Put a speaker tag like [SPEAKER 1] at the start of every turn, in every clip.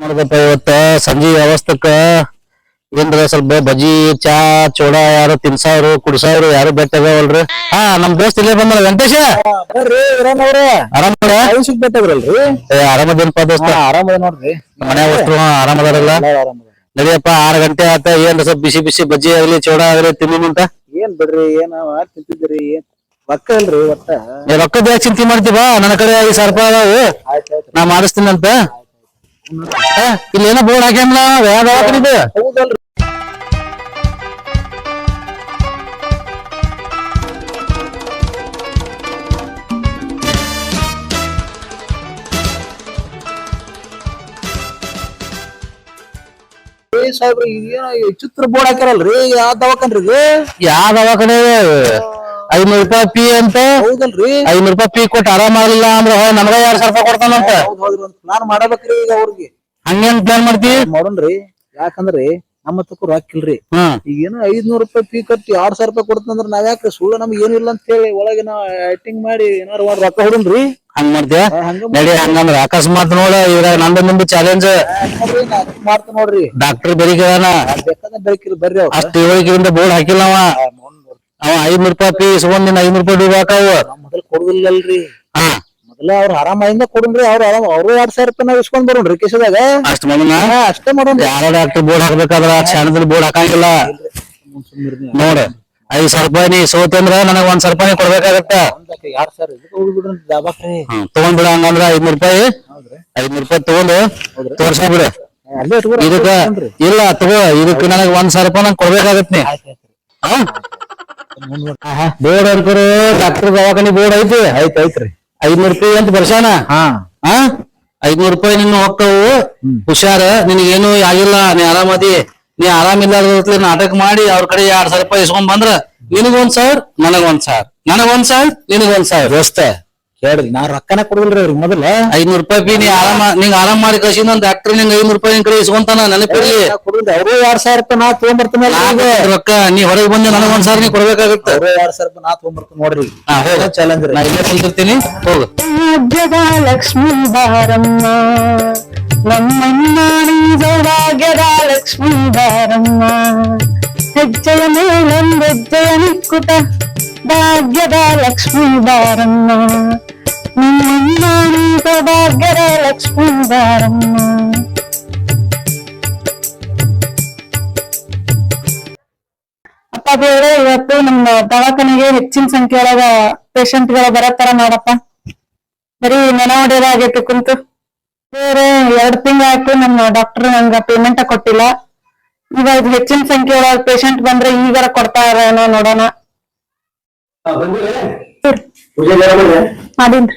[SPEAKER 1] ಮಾಡ್ದಪ್ಪ ಇವತ್ತ. ಸಂಜೆ ಅವಸ್ಥಕ್ಕ ಏನ್ರ ಸ್ವಲ್ಪ ಬಜ್ಜಿ ಚಾ ಚೋಡ ಯಾರು ತಿನ್ಸಾವ್ರು ಕುಡ್ಸಾವ್ರು ಯಾರು ಬೆಟ್ಟಾಗವಲ್ರಿ ಹಾ ನಮ್ ದೋಸ್ತ ಇಲ್ಲೇ ಬಂದ್ರ ವೆಂಕಟೇಶ? ಆರಾಮ ಆರಾಮದೇನಪ್ಪ ದೋಸ್ತ?
[SPEAKER 2] ಆರಾಮದ ನೋಡ್ರಿ.
[SPEAKER 1] ಮನೆ ಅಷ್ಟು ಆರಾಮದಾರಲ್ಲ? ನಡಿಯಪ್ಪ ಆರ್ ಗಂಟೆ ಆತ. ಏನ್ ಸ್ವಲ್ಪ ಬಿಸಿ ಬಿಸಿ ಬಜ್ಜಿ ಆಗ್ಲಿ ಚೋಡ ಆಗ್ಲಿ ತಿನ್ನಿಂತ
[SPEAKER 2] ಏನ್ ಬಿಡ್ರಿ ಏನ ತಿಂತಿದ್ರಿ ಏನ್? ರೊಕ್ಕ ಇಲ್ರಿ ಒಟ್ಟ?
[SPEAKER 1] ರೊಕ್ಕದ ಚಿಂತೆ ಮಾಡ್ತೀವ ನನ್ನ ಕಡೆ ಸರ್ಪ ಸಾವಿರ ರೂಪಾಯಿ ಅದಾವು. ನಾ ಮಾಡಿಸ್ತೀನಂತ. ಹಾ, ಇಲ್ಲಿ ಏನೋ ಬೋರ್ಡ್ ಹಾಕ್ಯಾಮಲ್ಲ ಯಾವ ದವಾಖಾನಿದು
[SPEAKER 2] ಹೌದಲ್ರಿ ಏ ಸಾಹೇಬ್ರಿ ಇದೇನೋ ಈ ಚಿತ್ರ ಬೋರ್ಡ್ ಹಾಕ್ಯಾರಲ್ರಿ ಯಾವ ದವಾಖಾನ್ರಿ ಇದು
[SPEAKER 1] ಯಾವ ದವಾಖಾನೆ ಐನೂರು ರೂಪಾಯಿ ಪಿ ಅಂತ?
[SPEAKER 2] ಹೌದಲ್ರಿ.
[SPEAKER 1] ಐನೂರು ರೂಪಾಯಿ ಪಿ ಕೊಟ್ಟು ಆರಾಮ ಆಗಲಿಲ್ಲ ಅಂದ್ರೆ ನಮ್ಗ ಎರಡ್ ಸಾವಿರ ರೂಪಾಯಿ ಕೊಡ್ತಾನಂತ
[SPEAKER 2] ಹೌದ್ ಹೌದ್ರಿ ಪ್ಲಾನ್ ಮಾಡಬೇಕ್ರಿ ಈಗ ಅವ್ರಿಗೆ.
[SPEAKER 1] ಹಂಗೇನ್ ಪ್ಲಾನ್ ಮಾಡ್ತಿ?
[SPEAKER 2] ಮಾಡೋಣ್ರಿ. ಯಾಕಂದ್ರಿ ನಮ್ಮ ತಕ್ಕ ರೊಕ್ಕ ಇಲ್ರಿ.
[SPEAKER 1] ಹ್ಮ್
[SPEAKER 2] ಏನೋ ಐದ್ನೂರ್ ರೂಪಾಯಿ ಫೀ ಕಟ್ಟಿ ಆರ್ ಸಾವಿರ ರೂಪಾಯಿ ಕೊಡ್ತಂದ್ರ ನಾವ್ ಯಾಕೆ ಸುಳ್ಳು ನಮ್ಗೆ ಏನು ಇಲ್ಲ ಅಂತ ಹೇಳಿ ಒಳಗಿನ ನಾವ್ ಆಕ್ಟಿಂಗ್ ಮಾಡಿ ಏನಾರು ಮಾಡಿ ರೊಕ್ಕ ಹೊಡನ್ರಿ?
[SPEAKER 1] ಹಂಗ್ ಮಾಡ್ತೀಯ?
[SPEAKER 2] ಹಂಗ
[SPEAKER 1] ನಡಿ ಹಂಗಂದ್ರ ಅಕಸ್ಮಾತ್ ನೋಡ ಇವಾಗ ನಂದು ನಿಮ್ದು ಚಾಲೆಂಜ್
[SPEAKER 2] ಮಾಡ್ತ ನಾ ಅದ್ಕ್ ಮಾಡ್ತೀನಿ ನೋಡ್ರಿ
[SPEAKER 1] ಡಾಕ್ಟರ್ ಬೆರಿಗದಾನ
[SPEAKER 2] ನಾನ್ ಬೇಕಾದ್ರೆ ಬೆಳಕಿರಿ ಬರ್ರಿ ಅವ್ರ.
[SPEAKER 1] ಅಷ್ಟ್ ತಿಳುವಳಿಕೆಯಿಂದ ಬೋರ್ಡ್ ಹಾಕಿಲ್ಲ ಅವ. ಅವ ಐದ್ನೂರ್ ರೂಪಾಯಿ ಪೀಸ್ ಒಂದ್ ನಿನ್ ಐನೂರ್ ರೂಪಾಯಿ ಹಾಕಾವು.
[SPEAKER 2] ಮೊದಲ್ ಕೊಡುದಿಲ್ಲಲ್ರಿ.
[SPEAKER 1] ಹಾ.
[SPEAKER 2] ಮೊದಲ ಅವ್ರ ಆರಾಮಾಯಿಂದ ಕೊಡ್ರಿ ಅವ್ರ ಆರಾಮ ಅವ್ರು ಎರಡ್ ಸಾವಿರ ರೂಪಾಯಿ ನಾವ್ ಇಸ್ಕೊಂಡ್ ಬರೋಣ್ರಿ ಕಿಸದಾಗ
[SPEAKER 1] ಅಷ್ಟ
[SPEAKER 2] ಹಾ ಅಷ್ಟೇ ಮಾಡೋಣ
[SPEAKER 1] ಯಾರ ಡಾಕ್ಟರ್ ಬೋರ್ಡ್ ಹಾಕ್ಬೇಕಾದ್ರ ಕ್ಷಣದಲ್ಲಿ ಬೋರ್ಡ್ ಹಾಕಂಗಿಲ್ಲ. ನೋಡ ಐದ್ ಸಾವಿರ ರೂಪಾಯಿ ನೀ ಸೋತಂದ್ರ ನನಗ್ ಒಂದ್ ಸಾವಿರ ರೂಪಾಯಿ ಕೊಡ್ಬೇಕಾಗತ್ತ.
[SPEAKER 2] ಎರಡ್ ಸಾವಿರ
[SPEAKER 1] ಹಂಗಂದ್ರ ಐದ್ನೂರ್ ರೂಪಾಯಿ. ಐದ್ನೂರ್ ರೂಪಾಯಿ ತಗೊಂಡು ತೋರ್ಸ್ಬಿಡ
[SPEAKER 2] ಅಲ್ಲೇ
[SPEAKER 1] ಇದಕ್ಕ ಇಲ್ಲ ತಗೋ ಇದಕ್ಕ ನನಗ್ ಒಂದ್ ಸಾವಿರ ರೂಪಾಯಿ ನಂಗೆ ಕೊಡ್ಬೇಕಾಗತ್ ನೀ. ಬೋರ್ಡ್ ಅನ್ಕರು ಡಾಕ್ಟರ್ ದವಾಖಾನಿ ಬೋರ್ಡ್ ಐತಿ.
[SPEAKER 2] ಐತ್ ಐತ್ರಿ
[SPEAKER 1] ಐದ್ನೂರ್ ರೂಪಾಯಿ ಅಂತ ಬರ್ಸಾನ
[SPEAKER 2] ಹಾ.
[SPEAKER 1] ಹಾ ಐದ್ನೂರ್ ರೂಪಾಯಿ ನಿನ್ನ ಹೋಗ್ತಾವು ಹುಷಾರ ನಿನಗೇನು ಆಗಿಲ್ಲ. ನೀ ಆರಾಮದಿ. ನೀ ಆರಾಮಿಲ್ಲ ನಾಟಕ ಮಾಡಿ ಅವ್ರ ಕಡೆ ಎರಡ್ ಸಾವಿರ ರೂಪಾಯಿ ಇಸ್ಕೊಂಡ್ ಬಂದ್ರ ನಿನಗೊಂದ್ ಒಂದ್ ಸಾವಿರ ನನಗೊಂದ್ ಒಂದ್ ಸಾವಿರ. ನನಗ್ ಒಂದ್ ಸಾವಿರ ನಿನಗೊಂದ್ ಸಾವಿರ. ದೋಸ್ತ
[SPEAKER 2] ಕೇಳ್ರಿ ನಾ ರೊಕ್ಕನ ಕೊಡುದಿಲ್ರಿ ಅವ್ರಿಗೆ ಮೊದಲ
[SPEAKER 1] ಐದ್ನೂರ್ ರೂಪಾಯಿ ಬಿ ನೀ ಆರಾಮ ನಿಂಗ್ ಆರಾಮ್ ಮಾಡಿ ಕಳ್ಸಿದ ಡಾಕ್ಟರ್ ನಿಂಗ್ ಐದ್ನೂರ್ ರೂಪಾಯಿ ನಿನ್ ಕಡೆ ಇಸ್ಕೊಂತಾನ ನೆನಪಿರ್ಲಿ
[SPEAKER 2] ಕೊಡುದಿಲ್ಲ ಅವ್ರು ಎರಡ್ ಸಾವಿರ ರೂಪಾಯಿ ನಾ ತಗೊಂಡ್ಬರ್ತೀನಿ
[SPEAKER 1] ನಾಲ್ಕು ರೊಕ್ಕ ನೀ ಹೊರಗೆ ಬಂದೆ ನನಗ್ ಒಂದ್ ಸಾವಿರ ನೀ ಕೊಡ್ಬೇಕಾಗತ್ತ
[SPEAKER 2] ಅವ್ರು ಎರಡ್ ಸಾವಿರ ರೂಪಾಯಿ ನಾ ತಗೊಂಡ್ಬರ್ತೀನಿ ನೋಡ್ರಿ
[SPEAKER 1] ಹಾ ಹೋಗ
[SPEAKER 2] ಚಾಲೆಂಜ್
[SPEAKER 1] ನಾ ಇಲ್ಲೇ ಕುಂತಿರ್ತೀನಿ ಹೋಗು
[SPEAKER 3] ಭಾಗ್ಯದ ಲಕ್ಷ್ಮೀ ಬಾರಮ್ಮ ನಮ್ಮನ್ನ ಭಾಗ್ಯದ ಲಕ್ಷ್ಮೀ ಬಾರಮ್ಮ ಹೆಜ್ಜೆಯ ಮೇಲೊಂದು ಹೆಜ್ಜೆಯ ನಿಕ್ಕುತ ಭಾಗ್ಯದ ಲಕ್ಷ್ಮೀ ಬಾರಮ್ಮ ನಿಮ್ಮನ್ನ ನೀಗ ಭಾಗ್ಯದ ಅಪ್ಪ ದೇವ್ರೆ ಇವತ್ತು ನಮ್ಮ ದವಾಖಾನೆಗೆ ಹೆಚ್ಚಿನ ಸಂಖ್ಯೆಯೊಳಗ ಪೇಷಂಟ್ಗಳು ತರ ಮಾಡಪ್ಪ. ಬರೀ ನೆನ ಹೊಡೆಯೋದಾಗೈತಿ ಕುಂತು. ಬೇರೆ ಎರಡ್ ತಿಂಗಳಾಯ್ತು ನಮ್ಮ ಡಾಕ್ಟರ್ ನಂಗ ಪೇಮೆಂಟ್ ಕೊಟ್ಟಿಲ್ಲ. ಇವಾಗ ಹೆಚ್ಚಿನ ಸಂಖ್ಯೆಯೊಳಗ ಪೇಷಂಟ್ ಬಂದ್ರೆ ಈಗಾರ ಕೊಡ್ತಾರೇನೋ ನೋಡೋಣ. ಮಾಡೀನ್ರಿ.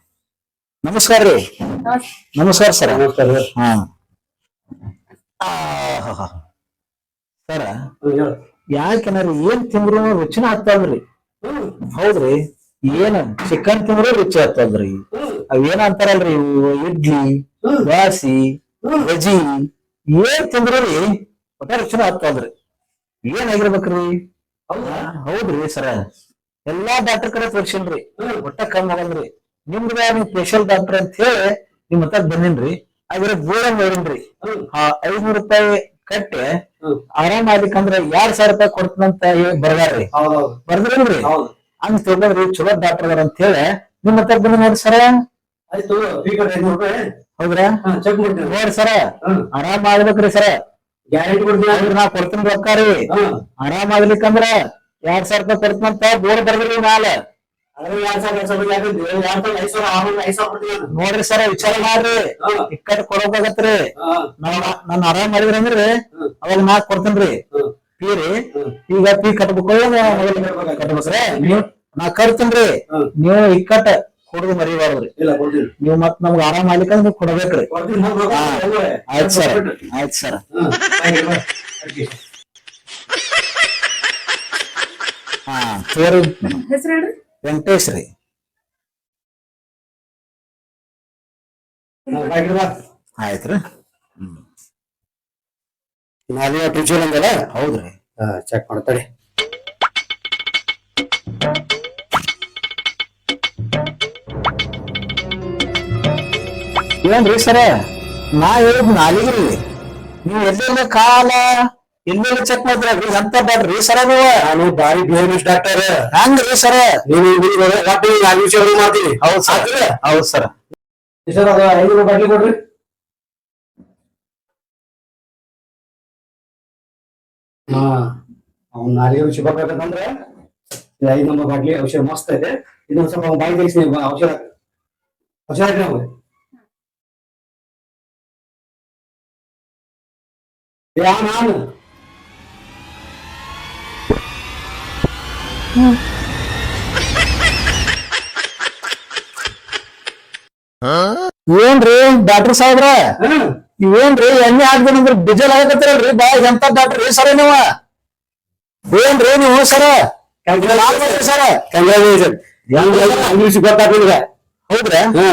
[SPEAKER 2] ನಮಸ್ಕಾರ ರೀ. ನಮಸ್ಕಾರ ಸರ್. ಹಾ. ಸರ ಯಾಕಂದ್ರೆ ಏನ್ ತಿಂದ್ರು ರುಚಿನ ಆಗ್ತಾವ್ರಿ ಹೌದ್ರಿ. ಏನ್ ಚಿಕನ್ ತಿಂದ್ರು ರುಚಿ ಆಗ್ತದ್ರಿ ಅವೇನ ಏನ ಅಂತಾರಲ್ರಿ ಇಡ್ಲಿ ದೋಸಿ ಬಜಿ ಏನ್ ತಿಂದ್ರು ರೀ ಒಟ್ಟ ರುಚಿನ ಆಗ್ತಾವ್ರಿ ಏನಾಗಿರ್ಬೇಕ್ರಿ ಹೌದಾ? ಹೌದ್ರಿ ಸರ. ಎಲ್ಲಾ ಡಾಕ್ಟರ್ ಕಡೆ ತೋರ್ಸಿನ್ರಿ. ಒಟ್ಟ ಕಮ್ಮಿ ಆಗಲ್ರಿ. ನಿಮ್ದ ನಿಮ್ ಸ್ಪೆಷಲ್ ಡಾಕ್ಟರ್ ಅಂತ ಹೇಳಿ ನಿಮ್ಮ ಹತ್ರ ಬಂದಿನ್ರಿ. ಅದ್ರ ಗೋಳಂಗ್ ಹೇಳಿನ್ರಿ ಆ ಐದ್ನೂರ್ ರೂಪಾಯಿ ಕಟ್ಟಿ ಆರಾಮ್ ಆಗ್ಲಿಕ್ಕಂದ್ರ ಎರಡ್ ಸಾವಿರ ರೂಪಾಯಿ ಕೊಡ್ತೀನಂತ ಹೇಳಿ ಬರ್ದಾರ್ರಿ. ಬರ್ದ್ರಲ್ರಿ ಹಂಗ್ ತಗೊಂಡ್ರಿ ಚಲೋ ಡಾಕ್ಟರ್ ಅದಾರ ಅಂತ ಹೇಳಿ ನಿಮ್ ಹತ್ರ ಬಂದ ನೋಡ್ರಿ ಸರ. ಹೌದ್ರಾ? ನೋಡ್ರಿ ಸರ. ಆರಾಮ್ ಆಗ್ಬೇಕ್ರಿ ಸರ.
[SPEAKER 4] ಗ್ಯಾರಂಟಿ
[SPEAKER 2] ನಾ ಕೊಡ್ತೀನಿ ರೊಕ್ಕ ರೀ ಆರಾಮ್ ಆಗ್ಲಿಕ್ಕಂದ್ರ ಎರಡ್ ಸಾವಿರ ರೂಪಾಯಿ ಕೊಡ್ತೀನಂತ ಬೋರ್ಡ್ ಬರ್ದ್ರಿ ಮ್ಯಾಲ ನೋಡ್ರಿ ಸರ್ ವಿಚಾರ ಮಾಡ್ರಿ. ಕೊಡೋಕಾಗತ್ರಿ.
[SPEAKER 4] ಹಾ.
[SPEAKER 2] ನಾನು ಆರಾಮ್ ಮಾಡಿದ್ರಿ ಅಂದ್ರಿ ಅವಾಗ ನಾ ಕೊಡ್ತೇನ್ರಿ. ಪೀರಿ ಈಗ ಪೀ ಕಟ್ಬೇಕ್ರಿ. ನೀವು? ನಾ
[SPEAKER 4] ಕರ್ತೇನ್ರಿ.
[SPEAKER 2] ನೀವು ಇಕ್ಕಟ್ ಕೊಡುದು ಮರಿಬಾರ್ದ್ರಿ. ನೀವು ಮತ್ ನಮ್ಗ ಆರಾಮ್ ಆಗ್ಲಿಕ್ಕೆ ನೀವು ಕೊಡ್ಬೇಕ್ರಿ. ಆಯ್ತು. ಸರ್. ಆಯ್ತು ಸರ್. ಹಾ.
[SPEAKER 3] ಹೆಸರು ಹೇಳ್ರಿ?
[SPEAKER 2] ವೆಂಕಟೇಶ್ ರೀ. ಆಯ್ತ್ರಿ.
[SPEAKER 4] ನಾನೇ ಅಂದಲ್ಲ
[SPEAKER 2] ಹೌದ್ರಿ.
[SPEAKER 4] ಚೆಕ್ ಮಾಡ್ತಾರೆ
[SPEAKER 2] ಏನ್ರಿ ಸರ? ನಾ ಹೇಳಿದ್ ನಾಲಿಗ್ರಿ. ನೀವು ಎಲ್ಲೆಲ್ಲ ಕಾಲ? ಎಲ್ಲೆಲ್ಲ ಚೆಕ್ ಮಾಡಿದ್ರಿ ಎಂತ ಬ್ಯಾಡ್ರಿ ಸರ ನೀವು
[SPEAKER 4] ನಾನು ಬಾರಿ ಬಿಹೇವಿಯರ್ ಡಾಕ್ಟರ್
[SPEAKER 2] ಹಂಗ್ರಿ ಸರ?
[SPEAKER 4] ನೀವು ಒಟ್ಟು ನಿಮಿಷ ಮಾಡ್ತೀನಿ
[SPEAKER 2] ಹೌದ್ ಸರ್. ಹೌದು ಸರ್.
[SPEAKER 4] ಸರ್ ಅದು ಐನೂರು ಬಾಟ್ಲಿ ಕೊಡ್ರಿ. ಹಾ ಅವ್ನ ನಾಲಿಗೆ ರುಚಿ ಬರ್ಬೇಕಂತಂದ್ರೆ ಇದು ಐದು ನಂಬರ್ ಬಾಟ್ಲಿ ಔಷಧ ಮಸ್ತ್ ಐತೆ ಇನ್ನೊಂದ್ ಸ್ವಲ್ಪ ಬಾಯಿ ತೆಗಿಸಿ ನೀವು ಔಷಧ. ಔಷಧ ಹಾಕಿ ನಮ್ಗೆ ಯಾ ನಾನು?
[SPEAKER 2] ಏನ್ರಿ ಡಾಕ್ಟರ್ ಸಾಹೇಬ್ರ? ಇವೇನ್ರಿ ಎಣ್ಣೆ ಹಾಕ್ದೇನಂದ್ರ ಡೀಸೆಲ್ ಹಾಕತ್ತಿರಲ್ರಿ ಬಾ ಎಂತ ಡಾಕ್ಟರ್? ಸರ ನೀವು. ಏನ್ರಿ ನೀವು ಸರ? ಸರ?
[SPEAKER 4] ಕಂಗ್ರಾಚುಲೇಷನ್ ಇಂಗ್ಲಿಷ್ ಗೊತ್ತಾಗ್ಲಿಲ್ಲ
[SPEAKER 2] ಹೌದ್ರಾ? ಹಾ.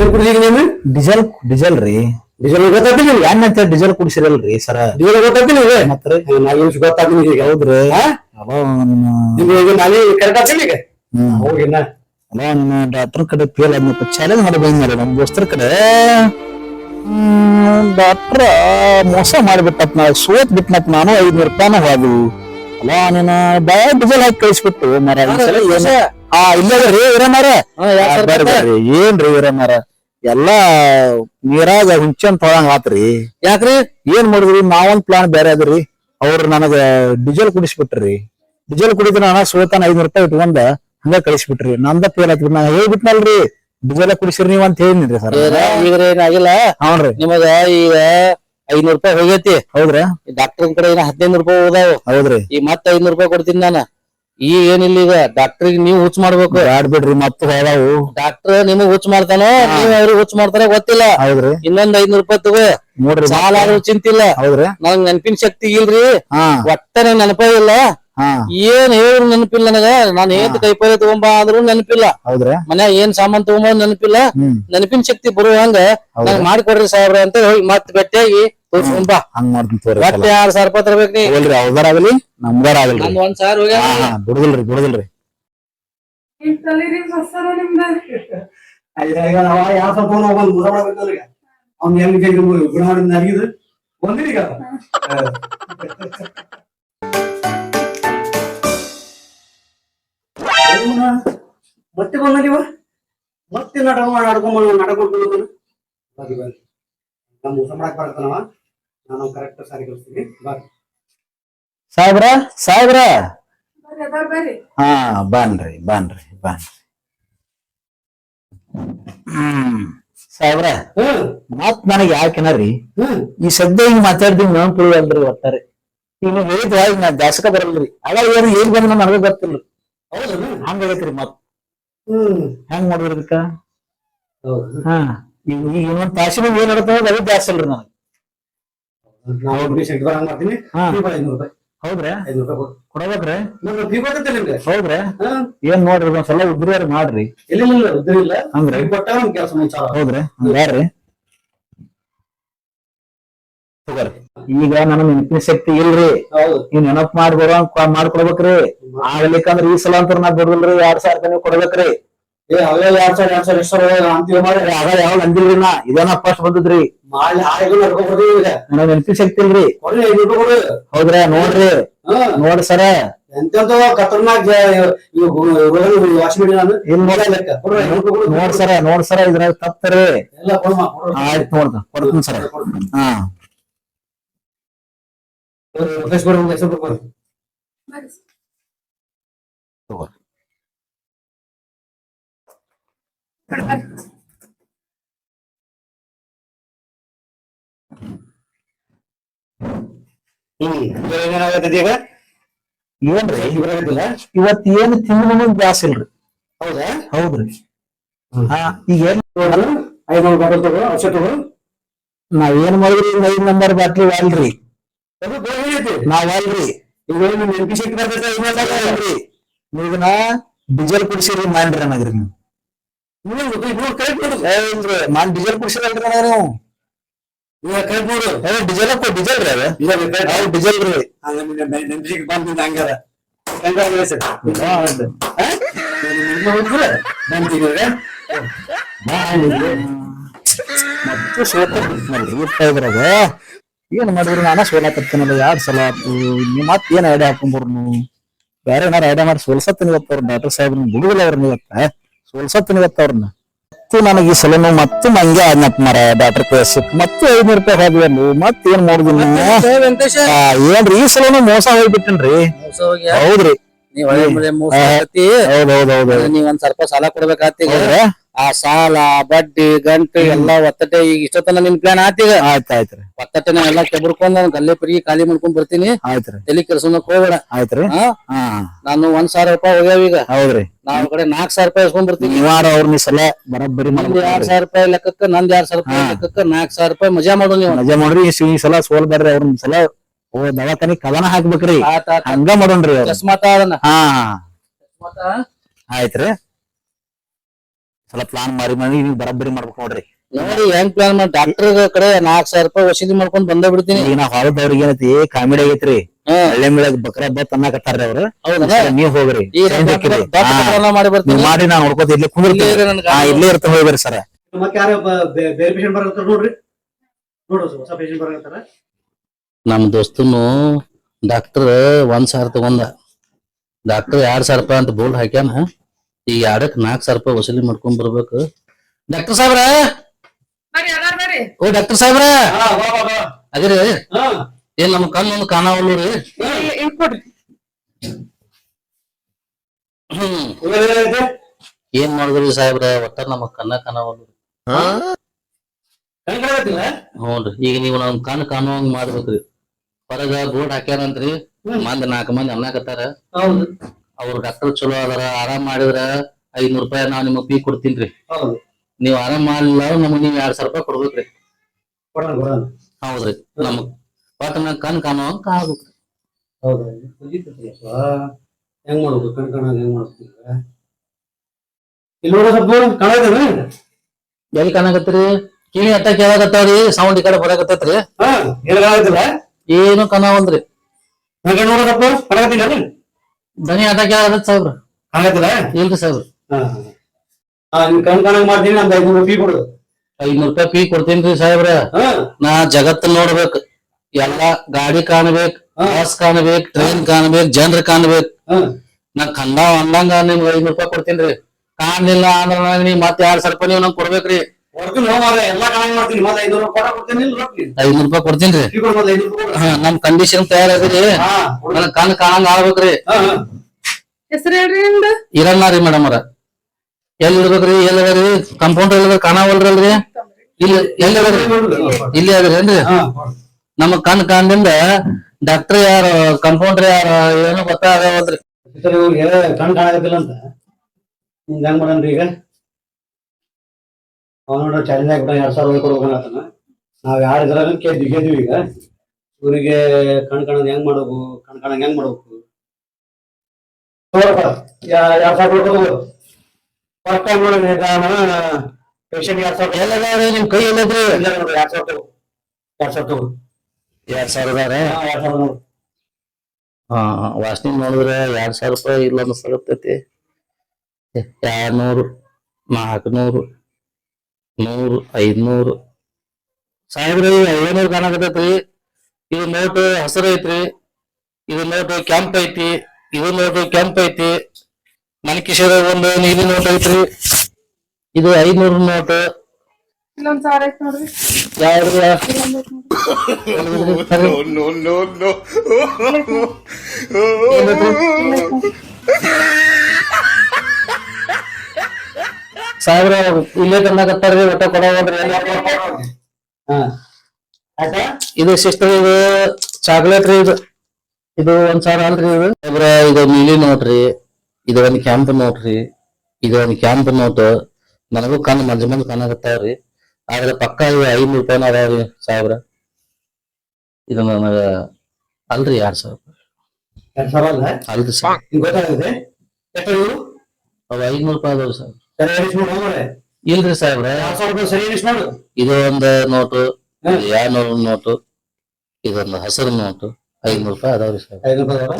[SPEAKER 4] ಏನ್ ಕುಡಿದೀಗ ನೀನು?
[SPEAKER 2] ಡೀಸೆಲ್ ಡೀಸೆಲ್ ರೀ.
[SPEAKER 4] ಡೀಸೆಲ್ ಗೊತ್ತಾಗ್ತಿಲ್ಲ
[SPEAKER 2] ಅಂತ ಡೀಸೆಲ್ ಕುಡಿಸಿರಲ್ರಿ ಸರ?
[SPEAKER 4] ಡೀಸೆಲ್ ಗೊತ್ತಾಗ್ತಿಲ್ಲ ಈಗ. ಗೊತ್ತಾಗ್ತಿಲ್ಲ ಈಗ.
[SPEAKER 2] ಹೌದ್ರಿ.
[SPEAKER 4] ಹಾ?
[SPEAKER 2] ನಿಮ್ಮ
[SPEAKER 4] ನಿಮ್ಗೆ ಈಗ ನಾಳೆ ಕರೆಕ್ಟ್ ಆಗ್ತಿಲ್ಲ ಈಗ?
[SPEAKER 2] ಹ್ಮ್.
[SPEAKER 4] ಹೋಗಿನ
[SPEAKER 2] ಅಲೋ ನಿಮ್ಮ ಡಾಕ್ಟರ್ ಕಡೆ ಫೇಲ್ ಆದ್ಮೇಲೆ ಚಾಲೆಂಜ್ ಮಾಡಿ ನಮ್ ದೋಸ್ತರ ಕಡೆ. ಡಾಕ್ಟ್ರ ಮೋಸ ಮಾಡಿಬಿಟ್ಟಪ್ಪ ನಾ ಸೋತ್ ಬಿಟ್ನಪ್ಪ ನಾನು ಐದ್ನೂರು ರೂಪಾಯಿನ ಹೋದು ಅಲ್ಲ ನೀನು ಬಾಯ್ ಡೀಸೆಲ್ ಹಾಕಿ ಕಳಿಸ್ಬಿಟ್ಟು ಮರ ಹಾ ಇಲ್ಲ ರೀ ಇರಮಾರ ಏನ್ ರೀ ಏನ್ರಿ ಇರಮಾರ ಎಲ್ಲಾ ನೀರಾಗ ಹುಂಚನ್ ತೊಳಂಗ್ ಆತ್ರಿ.
[SPEAKER 1] ಯಾಕ್ರಿ?
[SPEAKER 2] ಏನ್ ಮಾಡಿದ್ರಿ? ನಾವೊಂದ್ ಪ್ಲಾನ್ ಬೇರೆ ಅದ್ರಿ. ಅವ್ರು ನನಗ ಡೀಸೆಲ್ ಕುಡಿಸ್ಬಿಟ್ರಿ. ಡೀಸೆಲ್ ಕುಡಿದ್ರ ನಾನು ಸುಳತಾನ ಐನೂರು ರೂಪಾಯಿ ಇಟ್ಕೊಂಡ ಹಂಗ ಕಳಿಸ್ಬಿಟ್ರಿ. ನಂದ ಫೇಲ್ ಆತ್ರಿ ನಾ ಹೇಳ್ಬಿಟ್ನಲ್ರಿ. ಡೀಸೆಲ್ ಕುಡಿಸಿರಿ ನೀವ್ ಅಂತ ಹೇಳಿನ್ರಿ ಸರ್.
[SPEAKER 1] ಈಗ ಏನಾಗಿಲ್ಲ
[SPEAKER 2] ಹೌನ್ರಿ.
[SPEAKER 1] ನಿಮಗ ಈಗ ಐನೂರ್ ರೂಪಾಯಿ ಹೋಗೈತಿ.
[SPEAKER 2] ಹೌದ್ರಿ.
[SPEAKER 1] ಡಾಕ್ಟರ್ ಕಡೆ ಏನ ಹದಿನೈದು ರೂಪಾಯಿ ಹೋದಾವ್.
[SPEAKER 2] ಹೌದ್ರಿ.
[SPEAKER 1] ಈಗ ಮತ್ತ ಐನೂರ್ ರೂಪಾಯಿ ಕೊಡ್ತೀನಿ ನಾನು. ಈಗ ಏನಿಲ್ಲ ಈಗ ಡಾಕ್ಟರ್ ನೀವು ಹುಚ್ಚ ಮಾಡ್ಬೇಕು.
[SPEAKER 2] ಬ್ಯಾಡ್ ಬಿಡ್ರಿ ಮತ್ತ ಹೇಳವು.
[SPEAKER 1] ಡಾಕ್ಟರ್ ನಿಮಗ್ ಹುಚ್ಚ ಮಾಡ್ತಾನೋ ನೀವ್ ಅವ್ರಿಗೆ ಹುಚ್ಚ ಮಾಡ್ತಾರ ಗೊತ್ತಿಲ್ಲ.
[SPEAKER 2] ಹೌದ್ರಿ.
[SPEAKER 1] ಇನ್ನೊಂದ್ ಐದ್ನೂರ್ ರೂಪಾಯಿ ತಗೋ.
[SPEAKER 2] ನೋಡ್ರಿ
[SPEAKER 1] ಸಾಲ ಆದ್ರೂ ಚಿಂತಿಲ್ಲ.
[SPEAKER 2] ಹೌದ್ರಿ.
[SPEAKER 1] ನಂಗ್ ನೆನಪಿನ ಶಕ್ತಿ ಇಲ್ರಿ.
[SPEAKER 2] ಹಾ.
[SPEAKER 1] ಒಟ್ಟ ನಂಗ್ ನೆನಪ ಇಲ್ಲ. ಏನ್ ಹೇಳಿದ್ರು ನೆನಪಿಲ್ಲ ನನಗ. ನಾನ್ ಏನ್ ಕೈಪಲ್ಯ ತಗೊಂಬ ಅಂದ್ರು ನೆನಪಿಲ್ಲ.
[SPEAKER 2] ಹೌದ್ರಾ?
[SPEAKER 1] ಮನ್ಯಾಗ ಏನ್ ಸಾಮಾನ್ ತಗೊಂಬ ನೆನಪಿಲ್ಲ.
[SPEAKER 2] ಹ್ಮ್.
[SPEAKER 1] ನೆನಪಿನ ಶಕ್ತಿ ಬರುವ ಹಂಗ
[SPEAKER 2] ಹೌದ್ರಾ?
[SPEAKER 1] ನಂಗ್ ಮಾಡ್ಕೊಡ್ರಿ ಸಾಹೇಬ್ರ ಅಂತ ಹೋಗಿ ಮತ್ ಗಟ್ಟಿಯಾಗಿ ತೋರ್ಸ್ಕೊಂಡ್ ಬಾ.
[SPEAKER 2] ಹಂಗ್ ಮಾಡ್ತೀನಿ ತೋರಿ
[SPEAKER 1] ಒಟ್ಟ ಎರಡ್ ಸಾವಿರ ರೂಪಾಯಿ ತರ್ಬೇಕ್ ನೀ.
[SPEAKER 2] ಹೋಗಲ್ರಿ ಅವ್ದಾರ ಆಗಲಿ ನಮ್ದಾರ ಆಗಲ್ರಿ
[SPEAKER 1] ನಂದ್ ಒಂದ್ ಸಾವಿರ ಹೋಗ್ಯ
[SPEAKER 2] ಹಾ ಹಾ ದುಡ್ದಿಲ್ರಿ ದುಡ್ದಿಲ್ರಿ.
[SPEAKER 4] ಈಗ ನಾವ ಯಾವ ಸ್ವಲ್ಪ ಹೋಗಿ ಮುದ ಮಾಡ್ಬೇಕಲ್ಲ ಈಗ ಅವ್ನ್ ಹೆಂಗ್ ಈಗ ಗುಣ ಮಾಡಿದ್ ನಡಗಿದ್ರು ಬಂದಿರಿ ಈಗ ಮತ್ತೆ ಬಂದಿವ ಮತ್ತೆ ನಾಟಕ ನಡ್ಕೊಂಬ ನಡ್ಕೊಂಡು ಬಾಗಿ ಬನ್ನಿ ನಮ್ಮ ಊಟ ಮಾಡಕ್ ಬರ್ತಾನವ ನಾನು ಕರೆಕ್ಟ್ ಸಾರಿ ಕಳಿಸ್ತೀನಿ. ಬಾಗಿ
[SPEAKER 2] ಸಾಹೇಬ್ರ ಸಾಹೇಬ್ರ. ಹಾ ಬನ್ರಿ ಬನ್ರಿ ಬನ್ರಿ. ಹ್ಮ್ ಸಾಹೇಬ್ರ.
[SPEAKER 4] ಹ್ಮ್.
[SPEAKER 2] ಮತ್ ನನಗೆ ಯಾಕೆನರಿ
[SPEAKER 4] ಹ್ಮ್.
[SPEAKER 2] ಈ ಸದ್ಯ ಹಿಂಗ್ ಮಾತಾಡ್ತೀವಿ ನೆನಪು ಅಲ್ರಿ ಒಟ್ಟಾರೆ. ಈಗ ಹೇಳಿದ್ರ ಈಗ ನಾ ಜಾಸ್ಕ ಬರಲ್ರಿ. ಅಲ್ಲ ಏನು ಏನ್ ಬಂದ ನನಗೆ ಗೊತ್ತಿಲ್ಲ ಹಂಗಾಗೈತ್ರಿ ಮತ್.
[SPEAKER 4] ಹ್ಮ್.
[SPEAKER 2] ಹೆಂಗ್ ಮಾಡಿದ್ರಿ ಇದಕ್ಕ
[SPEAKER 4] ಹೌದು.
[SPEAKER 2] ಹಾ. ಈಗ ಈಗ ಇನ್ನೊಂದ್ ತಾಸಿನ ಏನ್ ನಡೀತದ ಅದು ಜಾಸ್ತಿ ಅಲ್ರಿ ನನಗೆ. ಹೌದ್ರಿ?
[SPEAKER 4] ಹೌದ್ರಾ
[SPEAKER 2] ಕೊಡಬೇಕ್ರಿ. ಹೌದ್ರಾ? ಏನ್ ನೋಡ್ರಿ ಒಂದ್ಸಲ ಉದ್ರಿ ಮಾಡ್ರಿ.
[SPEAKER 4] ಇಲ್ಲ ಇಲ್ಲ ಇಲ್ಲ ಉದ್ರಿ ಇಲ್ಲ
[SPEAKER 2] ಹಂಗ್ರಿ
[SPEAKER 4] ಫೀ ಕೊಟ್ಟ ನಮ್ ಕೆಲಸ ಮುಂಚಾರ
[SPEAKER 2] ಹೌದ್ರಿ ಹಂಗಾರ್ರಿ ತಗೋರಿ ಈಗ ನನಗ್ ನೆನಪಿನ ಶಕ್ತಿ ಇಲ್ರಿ.
[SPEAKER 4] ಹೌದು.
[SPEAKER 2] ನೀವ್ ನೆನಪ್ ಮಾಡಿ ಬರೋ ಮಾಡ್ಕೊಡ್ಬೇಕ್ರಿ. ಆಗ್ಲಿಕ್ಕಂದ್ರ ಈ ಸಲ ಅಂತ ನಾ ಬಿಡುದಿಲ್ರಿ. ಎರಡ್ ಸಾವಿರ ನೀವ್ ಕೊಡ್ಬೇಕ್ರಿ.
[SPEAKER 4] ಎರಡ್ ಸಾವಿರ ಎರಡ್ ಎಷ್ಟು
[SPEAKER 2] ಅಂದಿಲ್ರಿ ನಾ ಇದೇನ ಫಸ್ಟ್ ಬಂದದ್ರಿ. ನನಗ್ ನೆನಪಿನ ಶಕ್ತಿ ಇಲ್ರಿ. ಹೌದ್ರ? ನೋಡ್ರಿ.
[SPEAKER 4] ಹಾ.
[SPEAKER 2] ನೋಡ್ರಿ ಸರ.
[SPEAKER 4] ಖತರ್ನಾಕ್
[SPEAKER 2] ನೋಡ್ ಸರ ನೋಡ್ ಸರ. ಇದ್ರಾಗ ತಪ್ಪರಿ ಆಯ್ತು ನೋಡ್ದ. ಕೊಡ್ತೀನಿ ಸರ. ಹಾ. ತಗೋರಿ
[SPEAKER 4] ಹ್ಮ್ ಏನಾಗತ್ತೈತಿ ಈಗ
[SPEAKER 2] ಏನ್ರಿ ಇವತ್ ಏನ್ ತಿಂದ್ರು ಗ್ಯಾಸ್ ಇಲ್ರಿ
[SPEAKER 4] ಹೌದಾ
[SPEAKER 2] ಹೌದ್ರಿ ಹಾ ಈಗ ಏನ್
[SPEAKER 4] ಐನೂರು ಬಾಟಲ್ ತಗೋ ಔಷಧ ತಗೋ
[SPEAKER 2] ನಾವ್ ಏನ್ ಮಾಡಿದ್ರಿ ಐದ್ ನಂಬರ್ ಬಾಟ್ಲಿ ವಾಲ್ರಿ
[SPEAKER 4] ಅದು ಬೇರೆ ಏನೈತಿ?
[SPEAKER 2] ನಾವ್ ವಾಲ್ರಿ
[SPEAKER 4] ಈಗ ಏನು ನೆನಪಿ ಶಕ್ತಿ
[SPEAKER 2] ಅಲ್ರಿ ನೀವನ ಡೀಸೆಲ್ ಕುಡಿಸಿರಿ ಮಾಡ್ರಿ ನನಗ್ರಿ ನೀವು.
[SPEAKER 4] ನೀವು ನೀವು
[SPEAKER 2] ಮಾನ್ ಡೀಸೆಲ್ ಕುಡಿಸಿರಲ್ರಿ ನನಗ ನೀವು.
[SPEAKER 4] ನೀವು
[SPEAKER 2] ಡೀಸೆಲ್ ಡೀಸೆಲ್ ರೀ ಅದ. ಡೀಸೆಲ್ ರೀ
[SPEAKER 4] ಹಂಗ ನೆನಪಿ ಶಕ್ತಿ ಬಂದಿದ್ದ ಬಂದಿದ್ರೆ
[SPEAKER 2] ಮತ್ತೆ ಸೋತ ಬಿಟ್ನಲ್ರಿ ಇರ್ತಾ ಇದ್ರಾಗ. ಏನ್ ಮಾಡಿದ್ರು? ನಾನ ಸೋಲಾಕತ್ತೇನಲ್ಲ ಯಾರ ಸಲ? ಆತು ನೀವ್ ಮತ್ ಏನ್ ಐಡಿಯಾ ಹಾಕೊಂಬರ್ನು ಬೇರೆ ಏನಾರ ಐಡಿಯಾ ಮಾಡಿ ಸೋಲ್ಸತ್ತೀನಿ ಇವತ್ತು ಅವ್ರ ಡಾಕ್ಟರ್ ಸಾಹೇಬ್ ಬಿಡುದಿಲ್ಲ ಅವ್ರನ್ನ ಇವತ್ತ ಸೋಲ್ಸತ್ತೀನಿ ಇವತ್ತು ಅವ್ರನ್ನ ಮತ್ತು ನನಗೆ ಈ ಸಲನು ಮತ್ತೆ ಮಂಗೆ ಆದ್ನಪ್ಪ ಮರ ಡಾಕ್ಟರ್ ಕೇಸಕ್ ಮತ್ತೆ ಐದ್ನೂರು ರೂಪಾಯಿ ಹಾದ್ವಿ ಮತ್ತೆ ಏನ್ ಆ, ಏನ್ರಿ ಈ ಸಲನು ಮೋಸ ಹೋಗ್ಬಿಟ್ಟೇನ್ರಿ? ಹೌದ್ರಿ.
[SPEAKER 1] ನೀವ್ ಹಳೆ ನೀವ್ ಒಂದ್ ಸ್ವಲ್ಪ ಸಾಲ
[SPEAKER 2] ಕೊಡ್ಬೇಕಾತಿ
[SPEAKER 1] ಆ ಸಾಲ ಬಡ್ಡಿ ಗಂಟು ಎಲ್ಲಾ ಒತ್ತಟೆ ಈಗ ಇಷ್ಟೊತ್ತನ ನಿನ್ ಪ್ಲಾನ್ ಆತೀಗ
[SPEAKER 2] ಆಯ್ತ್ ಆಯ್ತ್ರಿ
[SPEAKER 1] ಒತ್ತಟನ ಎಲ್ಲಾ ಕೆಬರ್ಕೊಂಡ್ ನಾನು ಗಲ್ಲೆ ಪರಿಗೆ ಖಾಲಿ ಮಾಡ್ಕೊಂಡ್ ಬರ್ತೀನಿ.
[SPEAKER 2] ಆಯ್ತ್ರಿ
[SPEAKER 1] ತಲೆ ಕೆಲ್ಸನಕ್ ಹೋಗ್ಬೇಡ.
[SPEAKER 2] ಆಯ್ತ್ರಿ
[SPEAKER 1] ನಾನು ಒಂದ್ ಸಾವಿರ ರೂಪಾಯಿ ಹೋಗ್ಯಾವ ಈಗ.
[SPEAKER 2] ಹೌದ್ರಿ.
[SPEAKER 1] ನಾವ್ ಕಡೆ ನಾಕ್ ಸಾವಿರ ರೂಪಾಯಿ ಇಸ್ಕೊಂಡ್ ಬರ್ತೀನಿ.
[SPEAKER 2] ನೀವಾರ ಅವ್ರ ಸಲ ಬರಬ್ಬರಿ
[SPEAKER 1] ನಂದ್ ಎರಡ್ ಸಾವಿರ ರೂಪಾಯಿ ಲೆಕ್ಕಕ್ಕ ನಂದ್ ಎರಡ್ ಸಾವಿರ ರೂಪಾಯಿ. ಲೆಕ್ಕಕ್ಕ ನಾಲ್ಕ್ ಸಾವಿರ ರೂಪಾಯಿ ಮಜಾ ಮಾಡು ನೀವು.
[SPEAKER 2] ಮಜಾ ಮಾಡ್ರಿ ಈ ಸಲ ಸೋಲ್ ಬರ್ರಿ ಅವ್ರ ಸಲ ಓ ದವಾಖಾನಿ ಕವನ ಹಾಕ್ಬೇಕ್ರಿ.
[SPEAKER 1] ಆತ ಆತ.
[SPEAKER 2] ಹಂಗ ಮಾಡೋಣ್ರಿ ಅವ್ರು.
[SPEAKER 1] ಅದನ್ನ.
[SPEAKER 2] ಹಾ.
[SPEAKER 1] ಚಸ್ಮಾತ
[SPEAKER 2] ಆಯ್ತ್ರಿ. ಸ್ವಲ್ಪ ಪ್ಲಾನ್ ಮಾಡಿ ಮಾಡಿ ನೀವು ಬರಬ್ಬರಿ ಮಾಡ್ಬೇಕು ನೋಡ್ರಿ.
[SPEAKER 1] ನೋಡಿ ಏನ್ ಪ್ಲಾನ್ ಮಾಡಿ? ಡಾಕ್ಟರ್ ಕಡೆ ನಾಲ್ಕ್ ಸಾವಿರ ರೂಪಾಯಿ ವಸೂಲಿ ಮಾಡ್ಕೊಂಡ್ ಬಂದೇ ಬಿಡ್ತೀನಿ.
[SPEAKER 2] ಈಗ ನಾ ಹೊರದವ್ರಿಗೆ ಏನೈತಿ ಕಾಮಿಡಿ ಆಗೈತ್ರಿ.
[SPEAKER 1] ಹಾ.
[SPEAKER 2] ಹಳ್ಳಿ ಮೇಳಗ್ ಬಕ್ರ ಬತ್ ಅನ್ನಕತ್ತಾರ್ರಿ ಅವ್ರು.
[SPEAKER 1] ಹೌದಾ?
[SPEAKER 2] ಸಲ ನೀವ್ ಹೋಗ್ರಿ.
[SPEAKER 1] ಈ.
[SPEAKER 2] ಹಾ.
[SPEAKER 1] ಮಾಡಿ
[SPEAKER 2] ನೀವ್
[SPEAKER 1] ಬರ್ತೀನಿ
[SPEAKER 2] ಮಾಡಿ ನಾ ನೋಡ್ಕೋತ ಇಲ್ಲೇ
[SPEAKER 1] ಇಲ್ಲೇ ಇರಿ ನನ್ಗೆ
[SPEAKER 2] ಹಾ ಇಲ್ಲೇ ಇರ್ತ ಹೋಗ್ರಿ ಸರ.
[SPEAKER 4] ಮತ್ತೆ ಯಾರು ಬ- ಬೆ- ಬೇರೆ ಪೇಷಂಟ್ ಬರತ್ತಾರ ನೋಡ್ರಿ. ನೋಡ್ರಿ ಹೊಸ ಪೇಷಂಟ್ ಬರತ್ತಾರ
[SPEAKER 1] ನಮ್ ದೋಸ್ತನು ಡಾಕ್ಟರ್ ಒಂದ್ ಸಾವಿರ ತಗೊಂಡ. ಡಾಕ್ಟರ್ ಎರಡ್ ಸಾವಿರ ರೂಪಾಯಿ ಅಂತ ಬೋಲ್ಡ್ ಹಾಕ್ಯಾನ. ಈ ಎರಡಕ್ ನಾಲ್ಕ್ ಸಾವಿರ ರೂಪಾಯಿ ವಸೂಲಿ ಮಾಡ್ಕೊಂಡ್ ಬರ್ಬೇಕು. ಡಾಕ್ಟರ್ ಸಾಹೇಬ್ರ? ಓ ಡಾಕ್ಟರ್ ಸಾಹೇಬ್ರ?
[SPEAKER 4] ಹಾ ಬಾ ಬಾ ಬಾ.
[SPEAKER 1] ಅದ್ರಿ ಏನ್ ನಮ್ ಕಣ್ಣೊಂದು ಕಾಣವಲ್ಲು ರೀ? ಹ್ಮ್? ಏನ್ ಮಾಡಿದ್ರಿ ಸಾಹೇಬ್ರ? ಒಟ್ಟ ನಮಗ್ ಕಣ್ಣ ಕಾಣವಲ್ಲು
[SPEAKER 4] ಕಣ್ ಕಾಣಕತ್ತಿಲ್ಲ?
[SPEAKER 1] ಹ್ಞೂನ್ರಿ ಈಗ ನೀವು ನಮ್ ಕಣ್ ಕಾಣುವಂಗ್ ಮಾಡ್ಬೇಕ್ರಿ. ಹೊರಗ ಬೋರ್ಡ್ ಹಾಕ್ಯಾರಂತ್ರಿ ಮಂದಿ ನಾಲ್ಕು ಮಂದಿ ಅನ್ನಕತ್ತಾರ
[SPEAKER 4] ಹೌದು.
[SPEAKER 1] ಅವ್ರ ಡಾಕ್ಟರ್ ಚಲೋ ಅದಾರ ಆರಾಮ್ ಮಾಡಿದ್ರ ಐದ್ನೂರ್ ರೂಪಾಯಿ ನಾವ್ ನಿಮಗ್ ಫೀ ಕೊಡ್ತೀನಿ
[SPEAKER 4] ಹೌದು.
[SPEAKER 1] ನೀವ್ ಆರಾಮ್ ಮಾಡ್ಲಿಲ್ಲ ನಮಗ್ ನೀವ್ ಎರಡ್ ಸಾವಿರ ರೂಪಾಯಿ ಕೊಡ್ಬೇಕ್ರಿ.
[SPEAKER 4] ಕೊಡೋಣ ಕೊಡೋಣ.
[SPEAKER 1] ಹೌದ್ರಿ. ನಮಗ್ ಒಟ್ಟ ನಾ ಕಣ್ ಕಾಣುವಂಗ್ ಕಾಣ್ಬೇಕ್ರಿ
[SPEAKER 4] ಹೌದು. ಹೆಂಗ್ ಮಾಡ್ಬೇಕು? ಕಣ್ ಕಾಣಂಗ್ ಹೆಂಗ್ ಮಾಡ್ಬೇಕು ಈಗ? ಇಲ್ಲಿ ನೋಡೋ ಸ್ವಲ್ಪ ಕಾಣಕತ್ತೇನ
[SPEAKER 1] ಎಲ್ಲಿ ಕಾಣಕತ್ತೀರಿ? ಕಿವಿ ಅಟ್ಟ ಕೇಳಾಕತ್ತಾವ್ರಿ ಸೌಂಡ್ ಈ ಕಡೆ ಬರಾಕತ್ತೈತ್ರಿ.
[SPEAKER 4] ಹಾ ಕಾಣಕತ್ತಿಲ್ಲ?
[SPEAKER 1] ಏನು ಕನಾವಲ್ರಿ
[SPEAKER 4] ನನ್ ಕಣ್ ನೋಡೋ ಸ್ವಲ್ಪ ಕಾಣಕತ್ತಿಲ್ಲ
[SPEAKER 1] ದನಿ ಕೇಳಾಕತ್ತ ಸಾಹೇಬ್ರ ಇಲ್ರಿ ಸಾಹೇಬ್ರ
[SPEAKER 4] ಹಾ ಹಾ ನಿನ್ ಕಣ್ ಕಾಣಂಗ್ ಮಾಡ್ತೀನಿ ನಮ್ದು ಐನೂರು ರೂಪಾಯಿ ಕೊಡು.
[SPEAKER 1] ಕೊಡ್ತೀನಿ ರೂಪಾಯಿ ಫೀ ಕೊಡ್ತೀನ್ರಿ ಸಾಹೇಬ್ರ.
[SPEAKER 4] ಹಾ.
[SPEAKER 1] ನಾ ಜಗತ್ ನೋಡ್ಬೇಕು. ಎಲ್ಲಾ ಗಾಡಿ ಕಾಣ್ಬೇಕು ಬಸ್ ಕಾಣ್ಬೇಕು ಟ್ರೈನ್ ಕಾಣ್ಬೇಕು ಜನರು ಕಾಣ್ಬೇಕು.
[SPEAKER 4] ಹಾ.
[SPEAKER 1] ನಾ ಕಂದ ಅಂದಂಗ ನಿಮ್ಗೆ ಐನೂರ್ ರೂಪಾಯಿ ಕೊಡ್ತೀನ್ರಿ. ಕಾಣ್ಲಿಲ್ಲ ಅಂದ್ರ ನೀ ನೀವ್ ಮತ್ತೆ ಎರಡ್ ಸಾವಿರ ರೂಪಾಯಿ ನೀವು ನಂಗೆ ಕೊಡ್ಬೇಕ್ರಿ.
[SPEAKER 4] ಐನೂರು ರೂಪಾಯಿ ಕೊಡ್ತೀನಿ
[SPEAKER 1] ನಮ್ ಕಂಡೀಷನ್ ತಯಾರದ್ರಿ. ನನ್ ಕಣ್ ಕಾಣಂಗ ಆಗ್ಬೇಕ್ರಿ.
[SPEAKER 4] ಹಾ ಹಾ.
[SPEAKER 3] ಹೆಸರು ಹೇಳ್ರಿ ನಿಮ್ದು?
[SPEAKER 1] ಇರಲ್ಲ ರೀ ಮೇಡಮ್ ಅವ್ರ. ಎಲ್ಲಿ ಇರ್ಬೇಕ್ರಿ ಎಲ್ಲಿ ಅದ್ರಿ ಕಂಪೌಂಡರ್ ಎಲ್ಲ ಕಾಣವಲ್ರಲ್ರಿ ಇಲ್ಲಿ ಎಲ್ಲಿ ಇಲ್ಲಿ ಅದ್ರಿ ಏನ್ರಿ?
[SPEAKER 4] ಹಾ.
[SPEAKER 1] ನಮ್ಮ ಕಣ್ ಕಾಣದಿಂದ ಡಾಕ್ಟರ್ ಯಾರು ಕಂಪೌಂಡರ್ ಯಾರು ಏನೋ ಗೊತ್ತಾಗವಲ್ರಿ.
[SPEAKER 4] ಕಣ್ ಕಾಣಕತ್ತಿಲ್ಲ ಅಂತ. ಹಿಂಗ್ ಹೆಂಗ್ ಮಾಡನ್ರಿ ಈಗ. ಅವ್ನ ನೋಡ ಚಾಲೆಂಜ್ ಆಗ್ಬಿಟ್ಟ ಎರಡ್ ಸಾವಿರ ಕೊಡ್ಬೇಕನ್ನ ನಾವ್ ಯಾರು ಇದ್ರಾಗ ಕೇದ್ವಿ ಗೆದ್ವಿ ಈಗ. ಊರಿಗೆ ಕಣ್ ಕಾಣದ್ ಹೆಂಗ್ ಮಾಡ್ಬೇಕು ಕಣ್ ಕಣಂಗ್ ಹೆಂಗ್ ಮಾಡ್ಬೇಕು? ಎರಡ್ ಸಾವಿರ ತಗೋ ಫಸ್ಟ್ ಟೈಮ್ ನೋಡಿ ಪೇಷಂಟ್ ಎರಡ್ ಸಾವಿರ
[SPEAKER 1] ಎಲ್ಲದಾವ್ರಿ ನಿಮ್ ಕೈ ಎಲ್ಲದ್ರಿ
[SPEAKER 4] ಇಲ್ಲ ನೋಡ್ರಿ ಎರಡ್ ಸಾವಿರ ತಗೋ. ಎರಡ್ ಸಾವಿರ ತಗೋ.
[SPEAKER 1] ಎರಡ್
[SPEAKER 4] ಹಾ, ಎರಡ್ ಸಾವಿರ ನೋಡು.
[SPEAKER 1] ಹಾ ವಾಸನೆ ನೋಡಿದ್ರೆ ಎರಡ್ ಸಾವಿರ ರೂಪಾಯಿ ಇಲ್ಲ ಅನ್ಸಲತ್ತೈತಿ ಎರಡ್ನೂರು ನಾಲ್ಕನೂರು. ನೂರು ಐದ್ನೂರು. ಸಾಹೇಬ್ರಿ ಐನೂರು ಕಾಣಕತ್ತೈತ್ರಿ. ಇದು ನೋಟ್ ಹಸಿರು ಐತ್ರಿ. ಇದು ನೋಟ್ ಕೆಂಪ್ ಐತಿ. ಇದು ನೋಟ್ ಕೆಂಪ್ ಐತಿ. ಮನೆ ಕಿಶೋರ ಒಂದು ನೀಲಿ ನೋಟ್ ಐತ್ರಿ. ಇದು ಐದ್ನೂರು ನೋಟ್.
[SPEAKER 3] ಇನ್ನೊಂದ್ ಸಾವಿರ ಇಲ್ಲೇ ನೋಡ್ರಿ
[SPEAKER 1] ತಂದಾಕತ್ತಾರ್ರಿ ಒಟ್ಟ ಕೊಡೋದ್ರಿ
[SPEAKER 4] ಹಾ.
[SPEAKER 1] ಇದು ಸಿಸ್ಟರ್ ಇದು ಚಾಕ್ಲೇಟ್ ರೀ ಇದು. ಇದು ಒಂದ್ ಸಾವಿರ ಅಲ್ರಿ ಇದು. ಸಾಹೇಬ್ರ ಇದು ನೀಲಿ ನೋಟ್ರಿ ಇದು ಒಂದ್ ಕ್ಯಾಂಪ್ ನೋಟ್ರಿ ಇದು ಒಂದ್ ಕ್ಯಾಂಪ್ ನೋಟ್ ನನಗೂ ಕಣ್ಣು ಮಂಜ ಮಂಜ್ ಕಾಣಕತ್ತಾವ್ರಿ ಆದ್ರೆ ಪಕ್ಕ ಇವು ಐನೂರು ರೂಪಾಯಿನ ಅದಾವ್ರಿ ಸಾಹೇಬ್ರ. ಇದು ನನಗ ಅಲ್ರಿ ಎರಡ್ ಸಾವಿರ
[SPEAKER 4] ಅಲ್ಲ?
[SPEAKER 1] ಅಲ್ರಿ ಸರ್? ಅವ್ ಐನೂರು ರೂಪಾಯಿ ಅದಾವ್ರಿ ಸರ್
[SPEAKER 4] ಸರಿ.
[SPEAKER 1] ಇಲ್ರಿ ಸಾಹೇಬ್ರ.
[SPEAKER 4] ಎರಡ್ ಸಾವಿರ ರೂಪಾಯಿ ಸರಿ
[SPEAKER 1] ಇದು ಒಂದ್ ನೋಟು
[SPEAKER 4] ಹ್ಮ್.
[SPEAKER 1] ಎರಡ್ನೂರು ನೋಟು ಇದೊಂದು ಹಸಿರು ನೋಟು ಐನೂರು ರೂಪಾಯಿ ಅದಾವ್ರಿ
[SPEAKER 4] ಐದು ರೂಪಾಯಿ ಅದಾವ?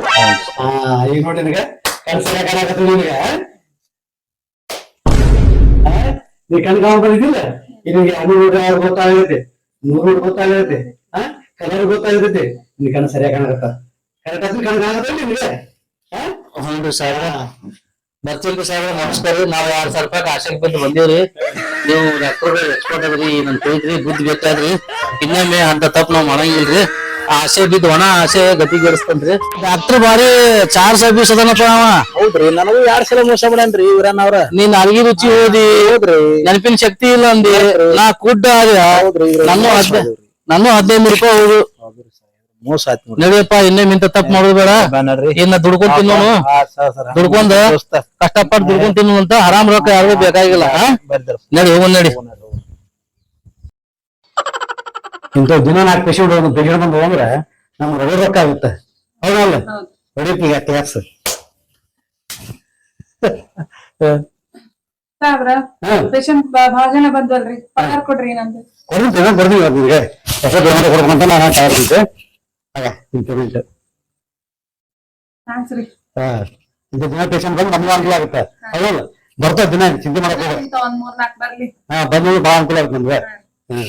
[SPEAKER 4] ಆ, ಈಗ ನೋಡಿ ನಿನಗೆ. ಕಣ್ ಸರಿಯಾಗಿ ಕಾಣಕತ್ತದ ನಿನಗೆ. ಆ? ನೀ ಕಣ್ ಕಾಣ ಬಂದಿದ್ದಿಲ್ಲ? ನಿನಗೆ ಹಣ್ಣು ನೋಡ್ರಿ ಗೊತ್ತಾಗಿರುತ್ತೆ ನೂರು ನೋಡಿ ಗೊತ್ತಾಗಿರುತ್ತೆ ಹಾ ಕಲರ್ ಗೊತ್ತಾಗಿರುತ್ತೆ ನಿನ್ ಕಣ್ಣು ಸರಿಯಾಗಿ ಕಾಣಕತ್ತ ಕರೆಕ್ಟ್ ಕಣ್ ಕಾಣಕತ್ತ ನಿನಗೆ? ಆ?
[SPEAKER 1] ಹ್ಞೂ ಸಾಹೇಬ್ರ. ಬರ್ತೀವಿ ಸಾಹೇಬ್ರ ನಮಸ್ಕಾರ ರೀ. ನಾವ್ ಎರಡ್ ಸಾವಿರ ರೂಪಾಯಿ ಆಶೆಗೆ ಬಂದು ಬಂದೀವ್ರಿ ನೀವು ಡಾಕ್ಟರ್ ಎಕ್ಸ್ಪರ್ಟ್ ಅದ್ರಿ ನನ್ ತಿಳಿದ್ರಿ ಬುದ್ಧಿ ಬೇಕಾದ್ರಿ. ಇನ್ನೊಮ್ಮೆ ಅಂತ ತಪ್ಪು ನಾವ್ ಮಾಡಂಗಿಲ್ರಿ ಆಸೆ ಬಿದ್ದು ಒಣ ಆಸೆ ಗತಿಗೇರಿಸ್ತನ್ರಿ ಡಾಕ್ಟರ್ ಬಾರಿ ಚಾರ್ ಸಾವಿರ ಬೀಸ್ ಅದನಪ್ಪ ಅವ.
[SPEAKER 2] ಹೌದ್ರಿ ನನಗೂ ಎರಡ್ ಸಲ ಮೋಸ ಮಾಡೇನ್ರಿ ಇವ್ರನ್ನ ಅವ್ರ.
[SPEAKER 1] ನೀನ್ ಅಲ್ಗಿ ರುಚಿ ಓದಿ ಹೌದ್ರಿ. ನೆನಪಿನ ಶಕ್ತಿ ಇಲ್ಲ ಅಂದಿ. ನಾ ಕುಡ್ಡ ಆದ ನಾನು ಹದ್ನ ನಾನು ಹದಿನೈದು ರೂಪಾಯಿ ಹೋಗುದು
[SPEAKER 2] ಮೋಸ ಆಯ್ತು ನೋಡ್ರಿ.
[SPEAKER 1] ನಡಿಯಪ್ಪ ಇನ್ನೇ ಮಿಂತ ತಪ್ಪು ಮಾಡೋದು ಬೇಡ.
[SPEAKER 2] ನಡ್ರಿ.
[SPEAKER 1] ಇನ್ನ ದುಡ್ಕೊಂಡ್ ತಿನ್ನೋನು. ದುಡ್ಕೊಂಡ್ ಕಷ್ಟಪಟ್ಟು ದುಡ್ಕೊಂಡ್ ತಿನ್ನು ಅಂತ ಆರಾಮ್ ರೊಕ್ಕ ಯಾರಿಗೂ ಬೇಕಾಗಿಲ್ಲ ನಡಿ ಹೋಗೋಣ ನಡಿ.
[SPEAKER 4] ಇಂತ ದಿನ ನಾಲ್ಕು ಪೇಷಂಟ್ ಪೇಷಂಟ್ ಬಂದು ಅಂದ್ರೆ ನಮ್ಗೆ ರಗಡ್ ರೊಕ್ಕ ಆಗುತ್ತೆ. ಹೌದಲ್ಲ ರೆಡಿ ಟ್ಯಾಕ್ಸ್
[SPEAKER 3] ಪೇಷಂಟ್ ಬಹಳ ಜನ ಬಂದ್ವಲ್ರಿ. ಪಗಾರ ಕೊಡ್ರಿ ನಂದು.
[SPEAKER 4] ಕೊಡ್ತೀನಿ ಬರ್ತೀನಿ ನಿಮಗೆ. ಹೊಸ ಕೊಡ್ಬೇಕಂತ ನಾನು ತಯಾರಿಸಿದ್ದೆ
[SPEAKER 3] ರೀ.
[SPEAKER 4] ಹಾ ಇಂಥ ದಿನ ಪೇಷಂಟ್ ಬಂದು ನಮ್ಗೆ ಅನುಕೂಲ ಆಗುತ್ತೆ. ಹೌದಲ್ಲ ಬರ್ತಾ ದಿನ ಚಿಂತೆ ಮಾಡಕ್ಕೆ ಹಾ ಬಂದ್ರೆ ಬಹಳ ಅನುಕೂಲ ಆಗುತ್ತೆ ನಮ್ಗೆ. ಹ್ಮ್.